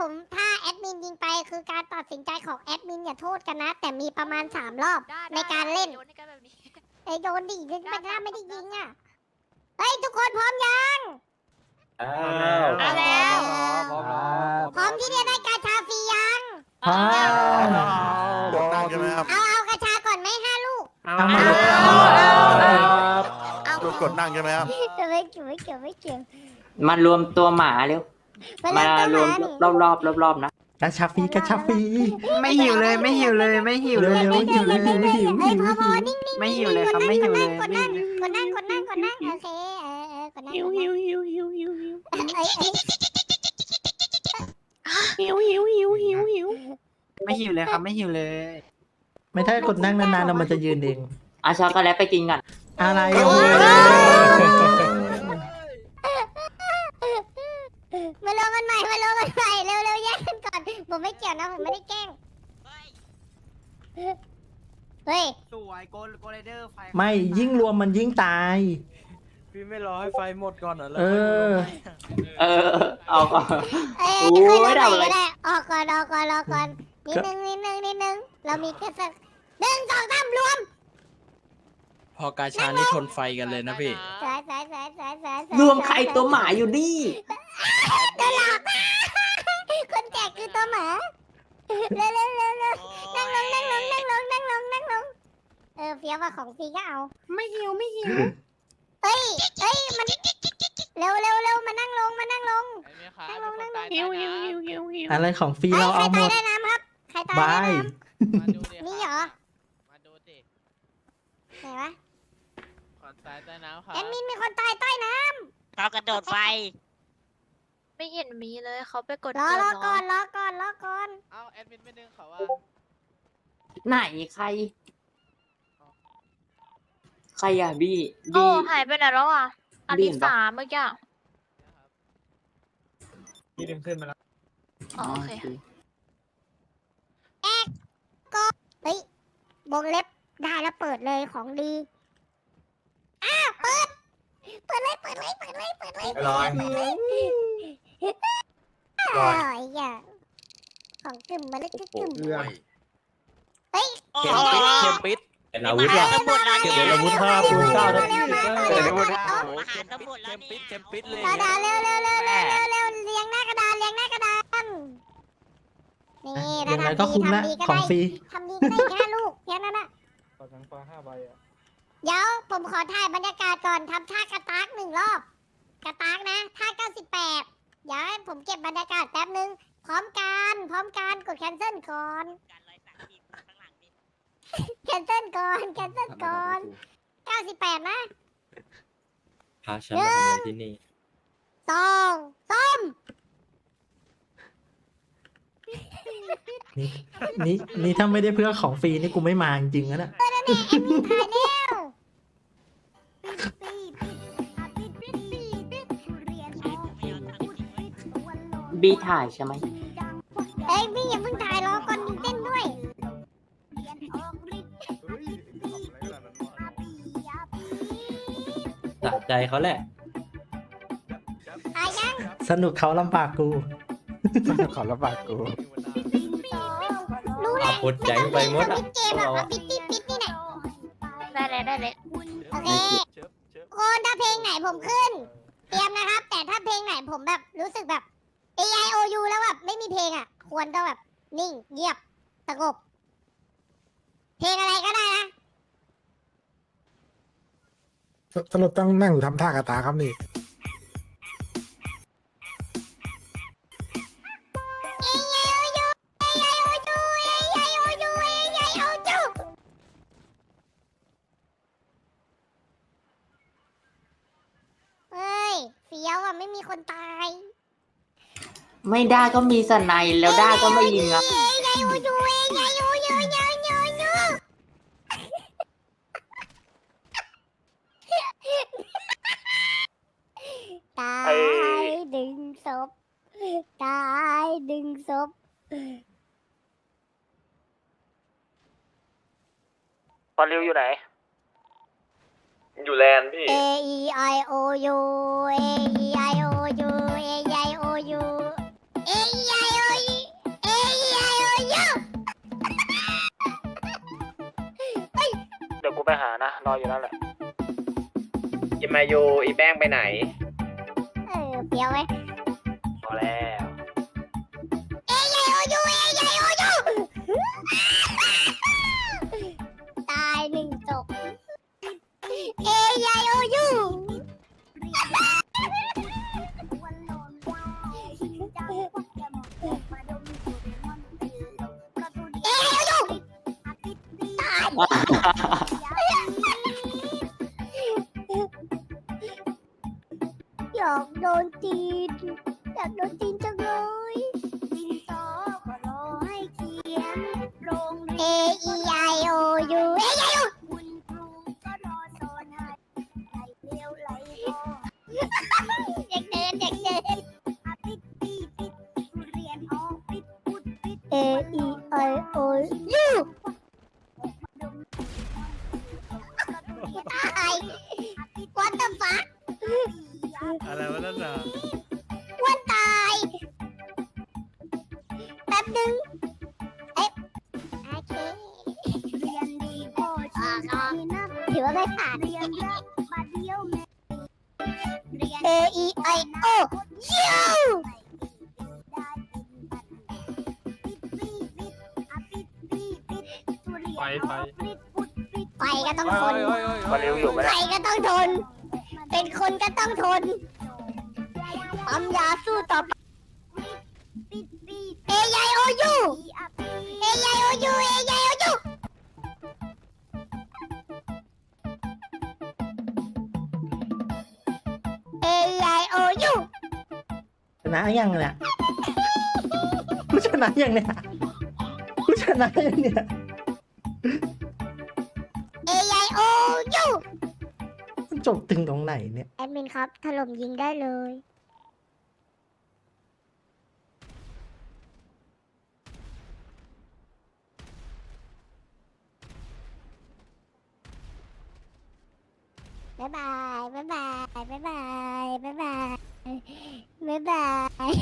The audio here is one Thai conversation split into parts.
ผมถ้าแอดมินยิงไปคือการตัดสินใจของแอดมินอย่าโทษกันนะ แต่มีประมาณสามรอบ ได้ในการเล่นโยนให้กันแบบนี้ไอ้โดนดิไม่ไม่ได้ไม่ได้ยิงอะเฮ้ยทุกคนพร้อมยัง อ้าว เอาแล้ว พร้อมแล้ว พร้อมที่จะได้กาชาฟรียังพร้อมกดนั่งใช่ไหมครับเอาเอากาชาก่อนไหมห้าลูกเอามาเลยเอา กดกดนั่งใช่ไหมครับไม่เกี่ยวไม่เกี่ยวไม่เกี่ยว มารวมตัวหมาเร็ว มามาเล่นรต้วนมไม้นี่รอบรอบรอบรอบๆนะกระชับฟรีกระชับฟรี ไม่หิวเลยไม่หิวเลยไม่หิวเลยเร็วๆไม่หิวเลยหิวหิวหิวเอ้ยพอพอนิ่งๆไม่หิวเลยครับไม่หิวเลยกดนั่งกดนั่งกดนั่งกดนั่งโอเคเออเออกดนั่งหิวหิวหิวหิวหิวหิวเอ้ยเอ้ยไม่หิวเลยครับไม่หิวเลย ไม่ถ้ากดนั่งนานๆแล้วมันจะยืนเองเอาช็อกโกแลตไปกินก่อน อะไรโอ้ม ใหม่มาลงกันใหม่เร็วเร็วแยกกันก่อน ผมไม่เกี่ยวนะผมไม่ได้แกล้ง เฮ้ย สวยโกลโกลเดอร์ไฟไม่ยิ่งรวมมันยิ่งตาย พี่ไม่รอให้ไฟหมดก่อนเหรอเออเออ เอาก่อนเอ้ยโอ้จะยค่อยลงเอาใหม่เลยก็ได้ ออกก่อนออกก่อนออกก่อนนิดนึงนิดนึงนิดนึง เรามีแค่สักหนึ่งสองสามรวม พอกาชานี่ทนไฟกันเลยนะพี่สายสายสายสายสายสายรวมใครตัวหมาอยู่นี่ ตัวหลอกคนแจกคือตัวหมาเร็วเร็วเร็วเร็วนั่งลงนั่งลงนั่งลงนั่งลงนั่งลงเออเฟี้ยวว่าของฟรีก็เอา ไม่หิวไม่หิวเฮ้ยเฮ้ยมันเร็วเร็วเร็วมานั่งลงมานั่งลงนั่งลงนั่งลง หิวหิวหิวหิวหิวอะไรของฟรีเฮ้ยเราใครเอาหมตายดได้น้ำครับใครตายบาได้ยน้ำนี่เหรอ มาดูสิไหนวะขอน ตายใต้น้ำครัแอดมินมีคนตายใต้น้เขากระโดดไฟไม่เห็นมีเลยเขาไปกดำรอเกิดรอเนาะก่อนรอก่อนรอก่อนเอ้าแอดมินไม่ดึงเขาว่าไหนใคร ใครอะบี้โอ้บี้ หายไปไหนแล้วอะอันบี้ที่เห็นปะ สามเมื่อกี้อะพี่ดึงขึ้นมาแล้วอ๋อโอเคเฮ้ยวงเล็บได้แล้วเปิดเลยของดีอ้าวเปิด เปิดเลยเปิดเลยเปิดเลยเปิดเลยลอยเปิดเลยอร่อยอะของกึ่มมาเลยกึ่มกึ่มเฮ้ยเข็มปิดเข็มปิดเป็นอาวุธว่ะเข็มเป็นอาวุธห้าคูณเก้าทับเข็มปิดเข็มปิดเข็มปิดเลยกระดานเร็วเร็วเร็วเร็วเร็วเร็วเรียงหน้ากระดานเรียงหน้ากระดานนี่ยังไงถ้าก็คุ้มทำละดีของได้ฟรีทำดีก็ได้แค่ลูกแค่นั้นน่ะขอทั้งฟ้าห้าใบอะ เดี๋ยวผมขอถ่ายบรรยากาศก่อนทำท่ากระตากหนึ่งรอบ กระตากนะท่าเก้าสิบแปดเดี๋ยวให้ผมเก็บบรรยากาศแป๊บนึง พร้อมกัน พร้อมกันกดแคนเซิลก่อนแคนเซิลก่อนแคนเซิลก่อนเก้าสิบแปดนะ พาฉันมาทำอะไรที่นี่ สองส้มนี่นี่นี่ถ้าไม่ได้เพื่อของฟรีนี่กูไม่มาจริงๆนะเนี่ยถ่ายเร็ว บี้ถ่ายใช่ไหมเอ้ยพี่อย่าเพิ่งถ่ายรอก่อนเต้นด้วยสะใจเขาแหละถ่ายยังสนุกเขาลำบากกู ขอระบาดกู รู้แหอาละพดแจ้งไปหมดอะเกมอะเอาปิดปิดปิดนี่แหละได้เลยได้เลยโอเคคนถ้าเพลงไหนผมขึ้น เตรียมนะครับ แต่ถ้าเพลงไหนผมแบบรู้สึกแบบ A I O U แล้วแบบไม่มีเพลงอะ ควรต้องแบบ นิ่งเงียบสงบ เพลงอะไรก็ได้นะ สสรุปต้องนั่งหรือทำท่ากระตาครับนี่ A I O U A I O U A I O U A I O U เฮ้ยเฟี้ยวอะ ไม่มีคนตาย ไม่ได้ก็มีสไนด์แล้วได้ก็ไม่ยิงอะเอ้ยยายโอยูเอ้ยยายโอยูยายโอยูตายดึงศพตายดึงศพพอริวอยู่ไหน อยู่แลนด์พี่ A E I O U A E I O U A I O U ไปหานะ รออยู่นั่นแหละยิมายูอีแป้งไปไหนเออเฟี้ยวไว้ยพอแล้วเอ้ยใหญ่โอยูเอ้ยใหญ่โอยูตายหนึ่งจบเอ้ยใหญ่โอยูเอ้ยใหญ่โอยูตายอย ถือว่าไม่ผ่าน A E I O U ไปไปไฟก็ต้องทนพอริวอยู่ไหมไฟเนี่ยก็ต้องทน เป็นคนก็ต้องทนปั๊มยาสู้ต่อไป A I O U A I O U A I O U นะยังเนี่ยกูชนะยังเนี่ยกูชนะยังเนี่ยเอไอโอยูมันจบถึงตรงไหนเนี่ย แอดมินครับ ถล่มยิงได้เลย บ๊ายบาย บ๊ายบาย บ๊ายบาย บ๊ายบาย บ๊ายบาย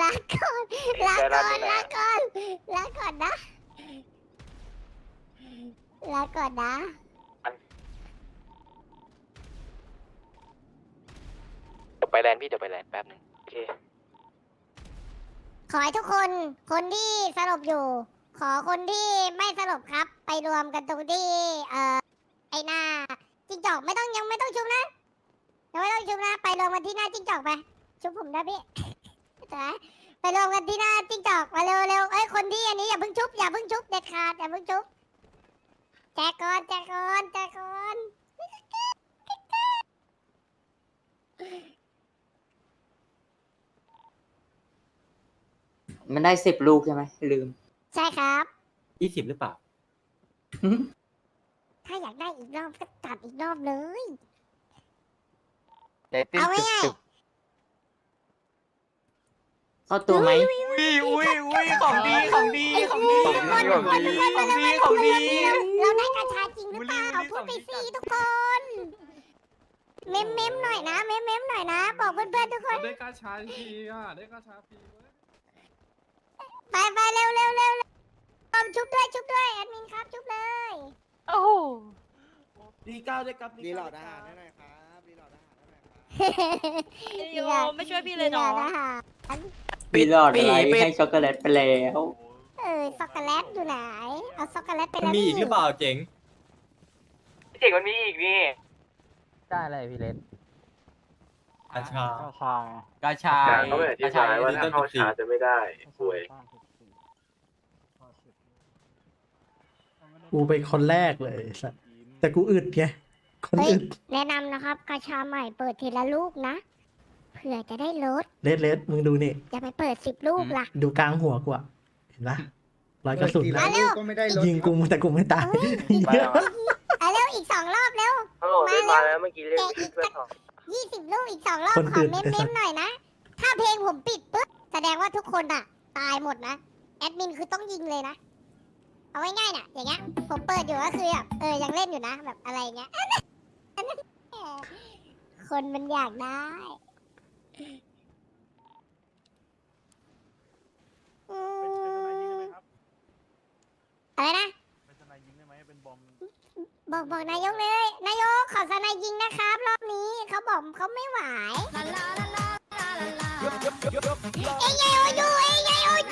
ลาก่อน ลาก่อน ลาก่อน ลาก่อนนะ ลาก่อนนะ จะไปแลนด์พี่จะไปแลนด์แป๊บนึงโอเค ขอให้ทุกคน คนที่สลบอยู่ ขอคนที่ไม่สลบครับ ไปรวมกันตรงที่ เอ่อ ไอหน้า จิ้งจอกไม่ต้องยังไม่ต้องชุบนะยังไม่ต้องชุบนะไปรวมกันที่หน้าจิ้งจอกไปชุบผมนะพี่แต่ไปรวมกันที่หน้าจิ้งจอกมาเร็วเร็วเอ้ยคนที่อันนี้อย่าเพิ่งชุบอย่าเพิ่งชุบเด็ดขาดอย่าเพิ่งชุบแจกก่อนแจกก่อนแจกก่อนมันได้สิบลูกใช่ไหมลืม ใช่ครับยี่สิบหรือเปล่า ถ้าอยากได้อีกรอบก็ตัดอีกรอบเลย ใจติ้นเอาตึกง่ายตึกเข้าตัวไหม อุ้ยอุ้ยอุ้ยของดีของดีของดีทุกคนขทุอกงคนดีทุกคนของมาดีเร็วของมาดีเร็วเราได้กัญชาจริงหรือเปล่าบุรีพูดไปบุรีสิทุกคน เม้มเม้มหน่อยนะ เม้มเม้มหน่อยนะ บอกเพื่อนๆทุกคน ได้กาชาพีอะ ได้กาชาพีเว้ย ไปไปเร็วเร็วเร็วเร็วพร้อมชุบด้วยชุบด้วยแอดมินครับชุบเลย โอ้โหดีเก้าได้กับรีหลอดอาหารได้หน่อยครับรีหลอดอาหารได้หน่อยครับโยไม่ช่วยพี่เลยเนาะดี๋วนะคะปีหลอดอะไรปิดให้ช็อกโกแลตไปแล้วเออช็อกโกแลตอยู่ไหน เอาช็อกโกแลตไปมันแล้วมีอีกหรือเปล่าเจ๋งเจ๋งมันมีอีกนี่ได้เลยพี่เล็กอาชาชายกาชายเขาไม่อธิกาบาชายยว่าถ้าเข้าช้าจะไม่ได้ป่วย กูเป็นคนแรกเลยสัสแต่กูอึดไงคนเฮ้ยอึดแนะนำนะครับกระชาใหม่เปิดทีละลูกนะเผื่อจะได้ลดเลดเลดมึงดูนี่ อย่าไปเปิดสิบลูกล่ะ ดูกลางหัวกูอะเห็นปะรอยกระสุนมานะเร็วก็ไม่ได้ลดยิงกูแต่กูไม่ตายไปแล้วอะเอาเร็วอีกสองรอบเร็ว ฮัลโหลได้มาแล้วเมื่อกี้เรียกชื่อเพื่อนเขายี่สิบลูกอีกสองรอบคนขอื่อนเม้ไอ้สัมสๆหน่อยนะ ถ้าเพลงผมปิดปุ๊บแสดงว่าทุกคนอะตายหมดนะ แอดมินคือต้องยิงเลยนะ เอาง่ายๆน่ะ อย่างเงี้ย ผมเปิดอยู่ก็คือแบบเออยังเล่นอยู่นะแบบอะไรเงี้ย คนมันอยากได้ อืมอะไรนะ เป็นทนายยิงได้ไหมเป็นบอมบอกบอกนายกเลย นายกขอสนายยิงนะครับรอบนี้เขาบอกเขาไม่ไหวเอ้ยยโอยูเอ้ยยโอยูหยุ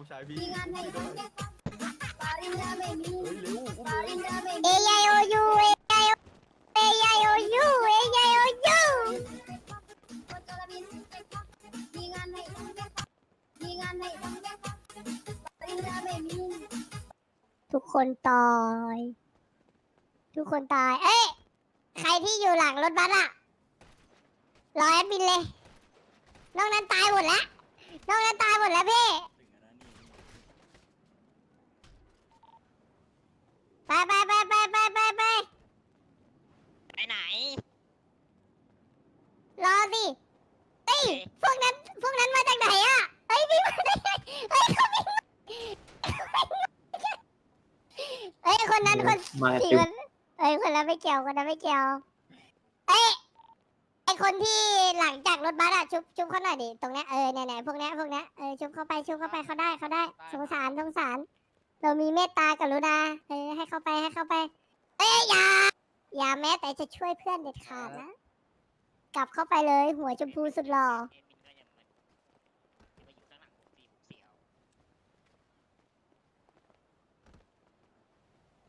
องชายพี่เอยโอยูเอยเอยโอยูเอยโอยูทุกคนตาย ทุกคนตาย เอ้ย ใครที่อยู่หลังรถบัสอะรอแอดมินเลย นอกนั้นตายหมดแล้ว นอกนั้นตายหมดแล้วพี่ ไปไปไปไปไปไปไปไปไหน รอสิเอ้ยพวกนั้นพวกนั้นมาจากไหนอะเอ้ยพี่มาได้ไงเอ้ยเขาไม่เอ้ยคนนั้นคนมาสี่จุคนเอ้ยคนนั้นไม่เกี่ยวคนนั้นไม่เกี่ยวเอ้ยไอคนที่หลังจากรถบัสอะชุบชุบเขาหน่อยดิตรงเนี้ยเออเนี่ยเนี่ยพวกเนี้ยพวกเนี้ยเออชุบเข้าไปชุบเข้าไปเขาได้เขาได้สงสารสงสาร เรามีเมตตากรุณาเออให้เข้าไปให้เข้าไป เอ้ยอย่าอย่าแม้แต่จะช่วยเพื่อนเด็ดขาดนะ กลับเข้าไปเลยหัวชมพูสุดหล่อ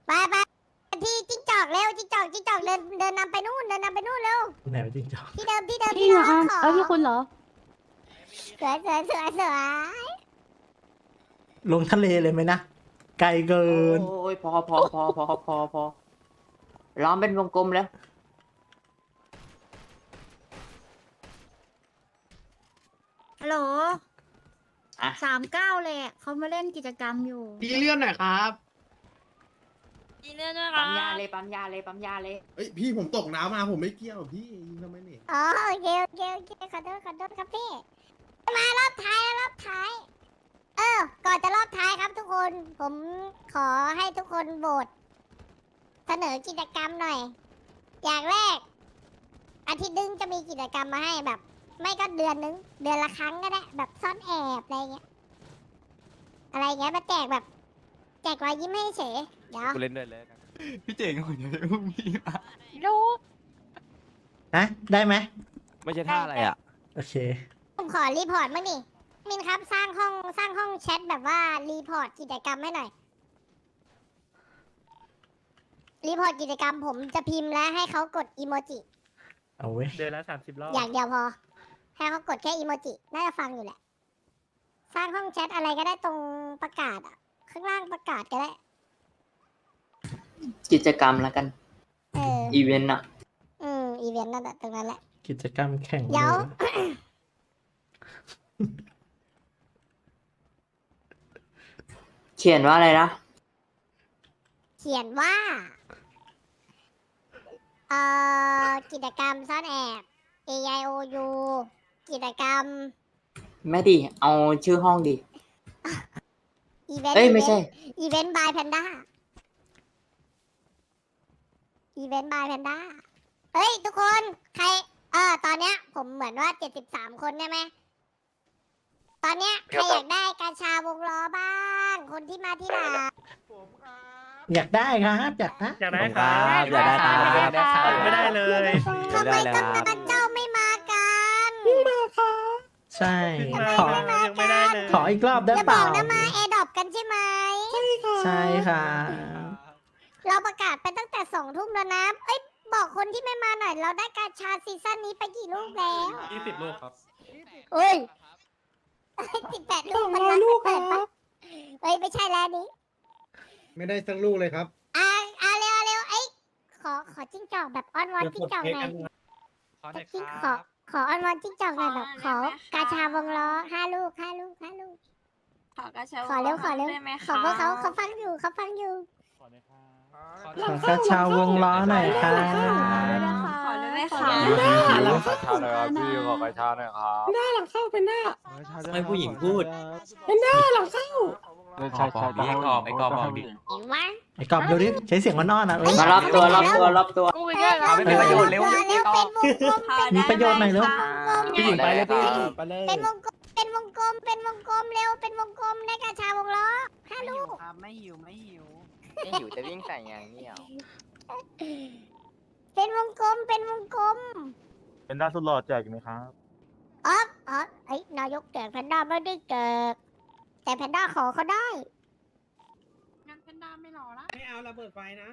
ไปไปที่จิ้งจอกเร็วจิ้งจอกจิ้งจอกเดินเดินนำไปนู่นเดินนำไปนู่นเร็วไหนวะจริงจังที่เดิมที่เดิมพี่ที่เหรเดิอมอะขอเออพี่คุณเหรอ สวยสวยสวยสวยลงทะเลเลยไหมนะ ไกลเกิน โอ้ยพอพอพอพอพอพอล้อมเป็นวงกลมแล้ว ฮัลโหลอะ สามเก้าเลยอะเขามาเล่นกิจกรรมอยู่พี่เลื่อนหน่อยครับยินดีด้วยคปั๊รัมยาบเลยปั๊มยาเลยปั๊มยาเลยเอ้ยพี่ผมตกน้ำมาผมไม่เกี่ยวพี่ยิงทำไมเนี่ยอ๋อโอเคโอเคโอเคขอโทษขอโทษครับพี่ มารอบท้ายแล้วรอบท้ายเออ ก่อนจะรอบท้ายครับทุกคน ผมขอให้ทุกคนโหวตเสนอกิจกรรมหน่อย อย่างแรก อาทิตย์นึงจะมีกิจกรรมมาให้แบบ ไม่ก็เดือนนึง เดือนละครั้งก็ได้ แบบซ่อนแอบอะไรเงี้ย อะไรเงี้ยมาแจกแบบ แจกรอยยิ้มให้เฉย เดี๋ยว กูเล่นด้วยเลยพี่เจ๋งคนเดียวอุ้มพี่มาลูกฮะได้ไหมไม่ใช่ท่าอะไรอะ โอเค ผมขอรีพอร์ตบ้างดิ มินครับสร้างห้องสร้างห้องแชทแบบว่ารีพอร์ตกิจกรรมให้หน่อย รีพอร์ตกิจกรรมผมจะพิมพ์และให้เขากดอีโมจิเอาเว้ยเดือนละสามสิบรอบอย่างเดียวพอ ให้เขากดแค่อีโมจิน่าจะฟังอยู่แหละ สร้างห้องแชทอะไรก็ได้ตรงประกาศอะข้างล่างประกาศก็ได้ กิจกรรมแล้วกัน เออ อีเวนต์อะอืมอีเวนต์นั่นแหละตรงนั้นแหละ กิจกรรมแข่งเดี๋ยวเรือ เขียนว่าอะไรนะ เขียนว่า เอ่อ กิจกรรมซ่อนแอบ A I O U กิจกรรม ไม่ดิเอาชื่อห้องดิอีเวนต์เอ้ย ไม่ใช่ อีเวนต์บายแพนด้า อีเวนต์บายแพนด้า เฮ้ย ทุกคน ใคร เออ ตอนเนี้ย ผมเหมือนว่าเจ็ดสิบสามคนใช่ไหม ตอนเนี้ยใครอยากได้กาชาวงล้อบ้าง คนที่มาที่หลังอยากได้ครับอยากได้อยากได้ครับอยากได้ครับอยากได้ครับไม่ได้เลยทำไมตั้งนานเจ้าไม่มากันใช่มาขอยังไม่ได้เลยขออีกรอบได้อย่าเปบอล่ากนะมาแอร์ดรอปกันใช่ไหมใช่ค่ะเราประกาศไปตั้งแต่สองทุ่มแล้วนะเอ้ยบอกคนที่ไม่มาหน่อย เราได้กาชาซีซั่นนี้ไปกี่ลูกแล้วยี่สิบลูกครับเอ้ย สิบแปดลูกมันรักเปิดปะเอ้ยไม่ใช่แล้วนี้ไม่ได้สักลูกเลยครับ อ่าอ่าเร็วเร็วเอ้ยขอขอจิ้งจอกแบบอ้อนวอนจิ้งจอกหน่อยขอหน่อยจิ้งคขอรับ ขออ้อนวอนจิ้งจอกหน่อยแบบขอกาชาวงล้อห้าลูกห้าลูกห้าลูก ขอกระเช้าขอเร็วขอเร็วได้ไหมขอพวกเขาเขาฟังอยู่เขาฟังอยู่ ขอกระเช้าวงล้อหน่อยค่ะขอได้ไหมคะขอชาหน่อยครับพี่ขอกระชาหน่อยครับให้ผู้หญิงพูดใช่ใช่ใช่ไอ้กรอบไอ้กรอบบอกดิเห็นไหมไอ้กอบดูดิใช้เสียงอ่อนๆนะเอ้ยมารอบตัวรอบตัวรอบตัวกูไม่ได้หรอไม่เป็นประโยชน์เร็วเร็วเป็นวงกลมมีประโยชน์หน่อยเร็วพี่หญิงไปเลยพี่ไปเลยเป็นวงกลมเป็นวงกลมเป็นวงกลมเร็วเป็นวงกลมได้กาชาวงล้อห้าลูกไม่หิวไม่หิว ไม่หิวจะวิ่งใส่อย่างนี้เหรอเป็นวงกลมเป็นวงกลมเป็นด้าสุดหล่อแจกไหมครับอ๋ออ๋อไอ้ยนายกแจกแพนด้าไม่ได้แจกแต่แพนด้าขอเขาได้ งั้นเป็นดาไม่หล่อละไม่เอาระเบิดไฟนะ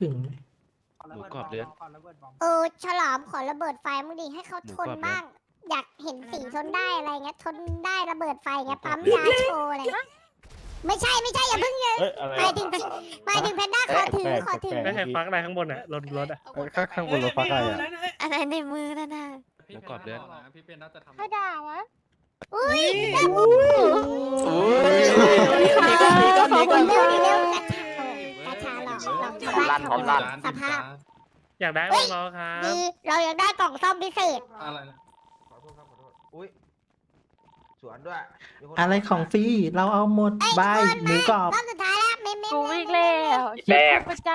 ถึงหมูกรอบเลือดเออ ฉลามขอระเบิดไฟมึงดิให้เขาทนบ้าง อยากเห็นสีทนได้อะไรเงี้ย ทนได้ระเบิดไฟเงี้ยปั๊มยาโชว์อะไรเงี้ย ไม่ใช่ไม่ใช่อย่าเพิ่งเยอะเอ้ยอะไรหมายถึงหมายถึงแพนด้าขอถือขอถือ ไม่ใช่ฟักอะไรข้างบนอะรถรถอะข้างข้างบนรถฟักอะไรอะอะไรในมือนั่นน่ะหมูกรอบเลือด พี่เป็นน่าจะทำ เขาด่าวะอุ้ยโอ้ยขอบคุณเร็วดิเร็วกระชาหลอกหลอกชาวบ้านชาวบ้านสภาพอยากได้วงล้อครับ ดีเรายังได้กล่องซ่อมพิเศษอะไรนะ ขอโทษครับขอโทษอุ้ย สวนด้วยมีคนอะไรของฟรีเราเอาหมดบายหมูกรอบรอบสุดท้ายแล้วเมมเมมกูวิ่งแล้วแบกประจ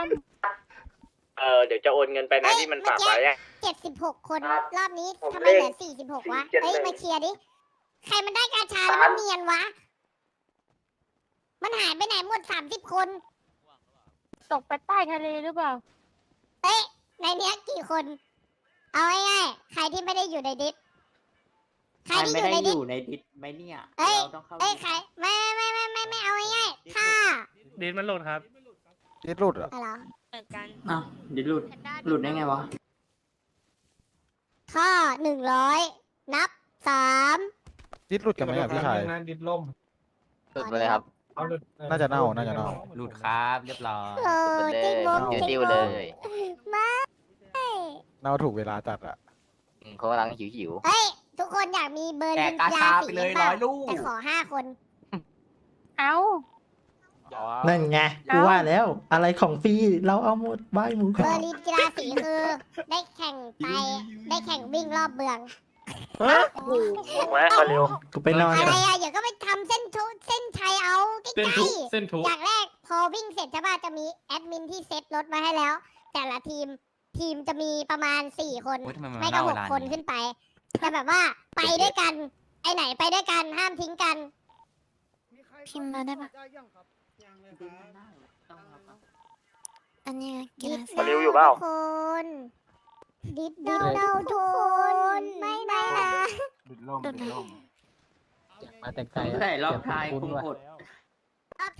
เออเดี๋ยวจะโอนเงินไปนะที่มันฝากไว้อะ เจ็ดสิบหกคนครับรอบนี้ผมทำไมเลขเหลือสี่สิบหกวะสี่เจ็ดเฮ้ยหนึ่งมาเคลียร์ดิ ใครมันได้กาชาแล้วมันเนียนวะ มันหายไปไหนหมดสามสิบคนำตกไปใต้ทะเลหรือเปล่าเอ้ยในเนี้ยกี่คน เอาง่ายๆใครที่ไม่ได้อยู่ในดิส ใครมันที่อไม่ยู่ได้ในอดิสยู่ในดิสไหมเนี่ย เอ้ย เราต้องเข้าเอ้ยใครไม่ไม่ไม่ไม่ไม่เอาง่ายๆถ้าดินมันหลุดครับ ดิดรุดอะอะไรเหรอเหมือนกันอ้าวดิสหลุดหลุดได้ไงวะ ถ้าหนึ่งร้อยนับสามดิดรุดกันไหมอะพี่ชายดินล่มสุดไปเลยครับน่าจะเน่าน่าจะเน่า หลุดครับเรียบร้อยเออจริงมุมเอาจริงติ้วมุเลมยไม่เน่าถูกเวลาจัดอะอืมเขากำลังหิวหิวเฮ้ย ทุกคนอยากมีเบอร์แจลิกนกาชาไปเลยสีร้อยลูกแต่ขอห้าคน เอ้านั่นไงกูว่าแล้ว อะไรของฟรีเราเอาหมดบายหมูกเบรออบร์ลินกีฬาสีคือ ได้แข่งไปได้แข่งวิ่งรอบเมืองแวะมาเร็วกูไปนอนอะไรก่อนอะอย่าก็ไปทำเส้นทุเส้นชัยเอาใกเส้นล้ทุเส้นทุๆอย่างแรกพอวิ่งเสร็จใช่ป่ะจะมีแอดมินที่เซตรถมาให้แล้ว แต่ละทีมทีมจะมีประมาณสี่คน โอ้ยทำไมมันไม่ก็เล่าหเวกลาคนนี้ขึ้นไป แต่แบบว่าไปด้วยกัน ไอไหนไปด้วยกันห้ามทิ้งกัน พิมพ์มาได้ปะอันนี้ไงกีฬาสีมาเร็วอยู่เปล่า ทุกคนดิดเดาเดาทุกคนไม่ไม่นะดินล่มดินล่มมาแต่ไกลใช่รอบท้ายคงอด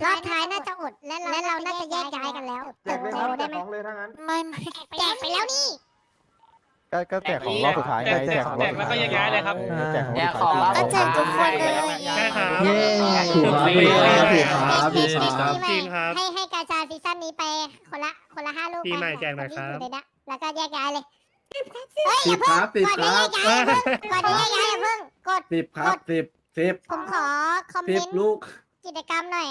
รอบท้ายน่าจะอดและและเราน่าจะแยกย้ายกันแล้วเติมโตได้ไหมไม่ไม่แจกไปแล้วนี่ ก็ก็แจกของรอบสุดท้ายไงแจกของรอบสุดท้ายแจกแล้วก็แยกย้ายเลยครับออแจกของแจรอบกสุดของท้ายรอบก็แจกทุกคนเลยใช่ครับ เย้ถูกครับถูกครับถูกครับทีถูกครับ จริงครับ ให้ให้กาชาซีซั่นนี้ไปคนละคนละห้าลูกปีใหม่ไปแจกหน่อยครับนที่ในนั้นแล้วก็แยกย้ายเลยเฮ้ยอย่าเพิ่งก่อนจะแยกย้ายอย่าเพิ่งก่อนจะแยกย้ายอย่าเพิ่งกดสิบครับสิบสิบผมขอคอมสิเมบนต์ลูก กิจกรรมหน่อย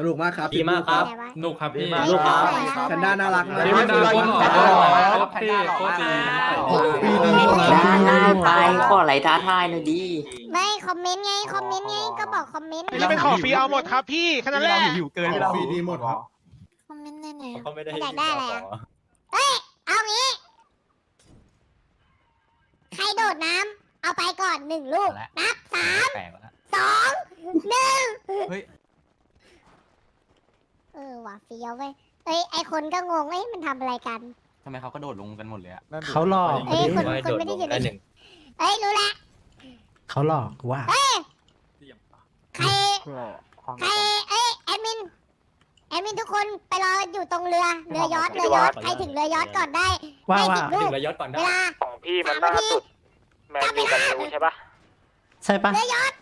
สนุกมากครับดีมากครับไหนวะหนุกครับพี่ไม่ลูกครับไม่ไม่แพนด้าน่ารักมากพี่แพนด้าโคตรหล่อแพนด้าหล่อครับพี่โคตรดีปีนี้ครับนไปขออะไรท้าทายหน่อยดีไม่คอมเมนต์ไงคอมเมนต์ไงก็บอกคอมเมนต์นี่เป็นของฟรีเอาหมดครับพี่แค่นั้นแหละหิวเกินเวลาฟรีดีหมดครับคอมเมนต์ในไหนอะเขาไม่ได้อยากได้อะไรอะเอ้ยเอางี้ ใครโดดน้ำเอาไปก่อนหนึ่งลูกนับสามแปลกแล้วสองหนึ่งเฮ้ย เออว่ะเฟี้ยวเว้ยเอ้ยไอคนก็งงเอ้ยมันทำอะไรกัน ทำไมเขากระโดดลงกันหมดเลยอะนั่นดิเขาหลอกเอ้ยคนคนไม่ได้อยู่ในเอ้ยรู้ละเขาหลอกว่า ใครใครเอ้ยแอดมินแอดมินทุกคนไปรออยู่ตรงเรือเรือยอชต์เรือยอชต์ใครถึงเรือยอชต์ก่อนได้ว่าได้ว่าสิบลูกระยศก่อนเวได้ลา ของพี่สามนาทีแมนยูกันยูใช่ปะใช่ปะเรือยอชต์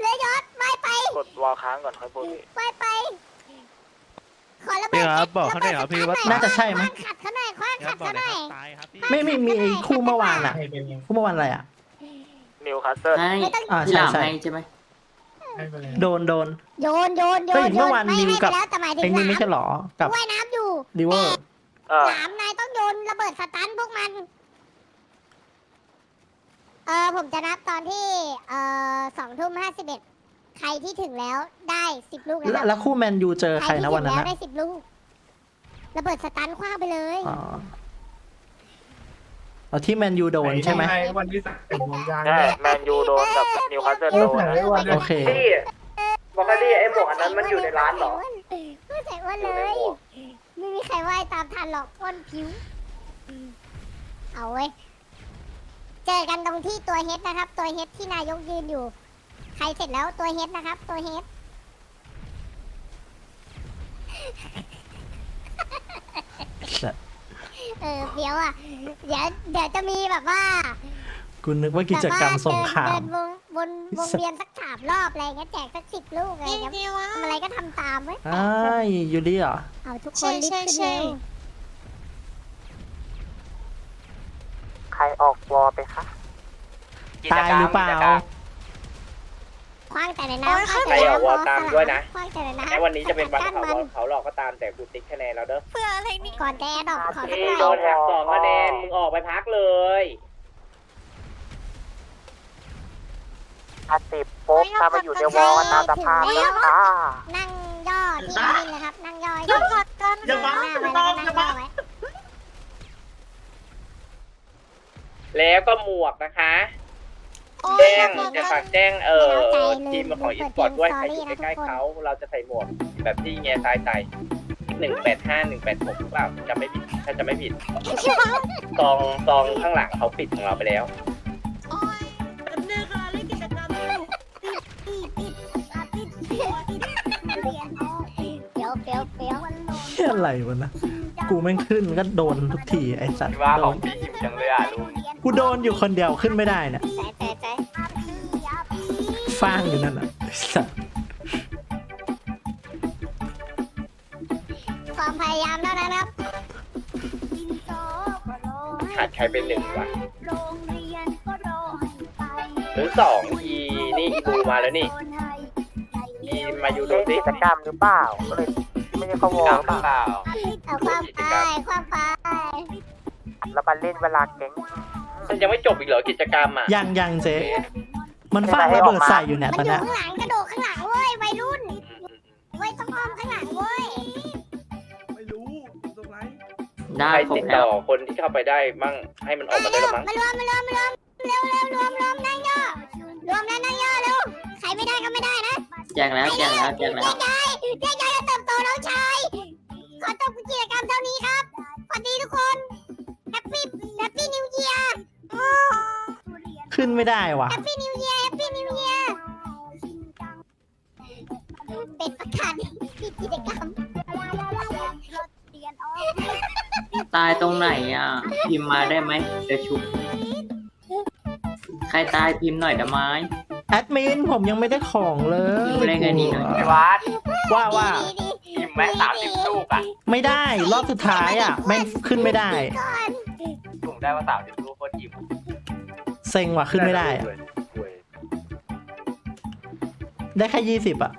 เรือยอชต์ไม่ไป กดวอลค้างก่อนค่อยพูดพี่ไปไป ขอระเบิดพี่ครับบอกเขาหน่อยครับพี่ว่า น่าจะใช่ไหมคว้างขัดเขาหน่อยคว้างขัดเขาหน่อย ตายครับพี่ไม่ไม่มีไอ้คู่เมื่อวานอะคู่เมื่อวานอะไรอะนิวคาสเซิลให้ไม่ต้อง อ่าที่หใช่ลังใช่ให้ใช่ไหมโดนโดน โยนโยนโยเฮ้ยนโยเมื่อนวานไม่นิวให้กับไปแล้วแต่หมายถึไอ้งนี่ไม่หใช่ลามหรอกับว่ายน้ำอยู่ริเวอร์เออหลามนายต้องโยนระเบิดสตันพวกมัน เออผมจะนับตอนที่ เอ่อสองทุ่มห้าสิบเอ็ด ใครที่ถึงแล้วได้สิบลูกแล้วนะครับแล้วคู่แมนยูเจอใครที่นะถึวันงนั้นแล้วนะได้สิบลูกระเบิดสตันคว้างไปเลย อ๋อเอาที่แมนยูโดนใช่ไหมวันที่สามโมงยางใช่แมนยูโดนกับนิวคาสเซิลโดนโอเคบอกกันดิไอ้หมวกอันนั้นมันอยู่ในร้านเหรอ ไม่ใส่อ้วนเลย ไม่มีใครว่ายตามทันหรอกอ้วนผิว เอาเว้ย เจอกันตรงที่ตัวเฮดนะครับ ตัวเฮดที่นายกยืนอยู่ ใครเสร็จแล้วตัวเฮดนะครับ ตัวเฮดเออเฟี้ยวอะ เดี๋ยวเดี๋ยวจะมีแบบว่ากูนึกว่ากิจกรรมสงครามเดินวงวนวงเวียนสักสามรอบอะไรเงี้ยแจกสักสิบลูกอะไรเงี้ยทำอะไรก็ทำตามเว้ยอ้ายยูริเหรอ เอาทุกคนรีบขึ้นเร็วใครออกวอลไปคะตายหรือเปล่า คว้างแต่ในน้ำคว้างใครแต่ในออกวอลน้ำตามด้วยนะ คว้างแต่ในน้ำแม้วันนี้จะเป็นวันกั้เขามันเขาหลอกก็ตามแต่กูติ๊กคะแนนแล้วเด้อเพื่ออะไรนี่ก่อนจะแอดดอกขอสักนี่หน่โดอยนหักสองคะแนนมึงออกไปพักเลยถ้าสิบปุ๊บถ้ามาอยู่ในวอลตามสภาพแล้วค่ะนั่งย่อที่ดินเลยครับ นั่งย่อที่ดินกันอย่าบังอย่าบังอย่าบังแล้วก็หมวกนะคะโอ้ แจ้ยงจะฝากแจ้งเอ่อทีมของอีสปอร์ตด้วยใครอยู่ใกล้ๆเขาเราจะใส่หมวกแบบที่แง่ทรายใส่หนึ่งแปดห้าหนึ่งแปดหกหรือเปล่าจำไม่ผิดถ้าจะไม่ผิดซองซองข้างหลังเขาปิดของเราไปแล้วเฟี้ยวเฟี้ยวเฟี้ยวเหี้ยอะไรวะนะ กูแม่งขึ้นก็โดนทุกทีไอ้สัตว์ว่าโดของนพี่หิวจังเลยอะลุงกูโดนอยู่คนเดียวขึ้นไม่ได้เนี่ยใจใจใจ ฟางอยู่นั่นอะไอ้สัตว์ความพยายามเท่านั้นครับขาดใครเป็นหนึ่งวะหรือสองอีนี่อีบูมาแล้วนี่อีมาอยู่ตรงนี้กิจกรรมหรือเปล่า ก็เลยไม่ได้เข้าวอลเปล่าเอาความไปความไปแล้วมาเล่นเวลาเก่งมันยังไม่จบอีกเหรอกิจกรรมอะยังยังเจ๊ มันฟาดระเบิดใส่อยู่เนี่ยมันตอนอยู่เนี้ยข้างหลังกระโดดข้างหลังเว้ยวัยรุ่นเว้ยต้องอ้อมข้างหลังเว้ยไม่รู้ตรงไหนได้ใครครบติดแล้ต่วอคนที่เข้าไปได้มั่งให้มันออกมาได้ละมั้งมารวมมารวมมารวมเร็วเร็วรวมรวมนั่งย่อรวมแล้วนั่งย่อเร็วใครไม่ได้ก็ไม่ได้นะแจ้งแล้วแจ้งแล้วแจ้งแล้ว แยกย้ายแยกย้ายจะเติบโตน้องชายขอจบกิจกรรมเท่านี้ครับสวัสดีทุกคนแฮปปี้แฮปปี้นิวเยียร์ ขึ้นไม่ได้ว่ะ แฮปปี้นิวเยียร์แฮปปี้นิวเยียร์เป็นประกาศปิดกิจกรรมตายตรงไหนอะ พิมพ์มาได้ไหมเดี๋ยวชุบ ใครตายพิมพ์หน่อยได้ไหม แอดมินผมยังไม่ได้ของเลยไม่ได้ไงนี่นะไอ้วัดว่าว่า ดีดีอิ่มแม่สามสิบลูกอะไม่ได้รอบสุดท้ายอะแม่งขึ้นไม่ได้ก่อนถุงได้ว่าสามสิบลูกโคตรอิ่ม เซ็งว่ะขึ้นไม่ได้อะได้แค่ยี่สิบอะ